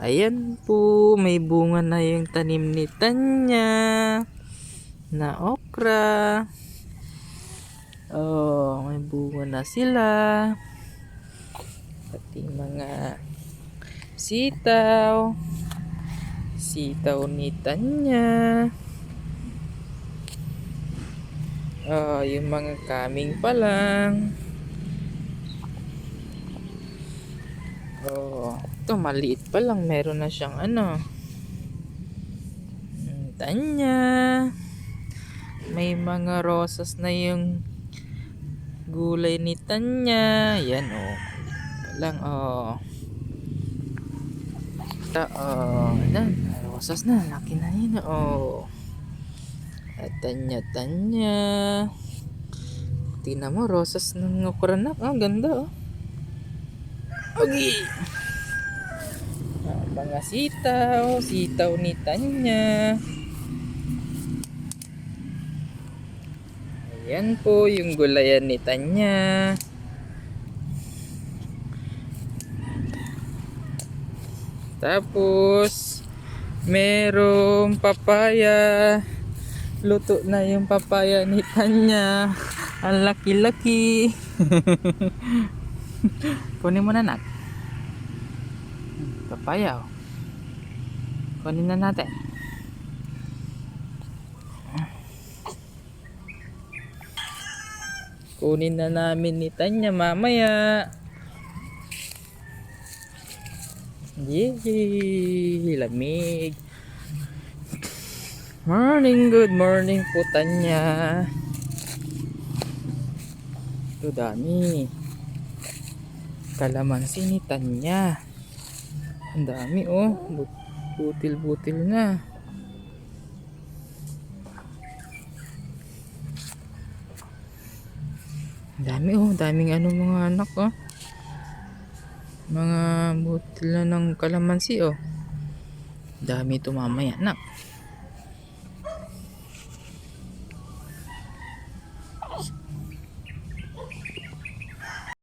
Ayan po, may bunga na yung tanim ni Tanya na okra. Oh, may bunga na sila. Pati mga sitaw. Sitaw ni Tanya. Oh, yung mga kaming pa lang. Oh, ito maliit pa lang. Meron na siyang ano. Tanya. May mga rosas na yung gulay ni Tanya. Yan oh. Lang oh. Ito oh. Yan. Rosas na. Laki na yun oh. At Tanya, Tanya. Tingnan mo, rosas ng okra na. Ah, ganda oh. Okay. Ah, mga sitaw, sitaw ni Tanya. Ayan po yung gulayan ni Tanya. Tapos, merong papaya. Luto na yung papaya ni Tanya. Ang laki-laki. Kunin mo na nat. Papaya oh. Kunin na natin. Kunin na namin ni Tanya mamaya. Yay! Lamig. Morning, good morning po Tanya. Ito dami. Kalamansi ni Tanya. Ang dami oh. But- Butil-butil na. Ang dami oh. Daming ano mga anak oh. Mga butil na ng kalamansi oh. Dami ito mamaya anak.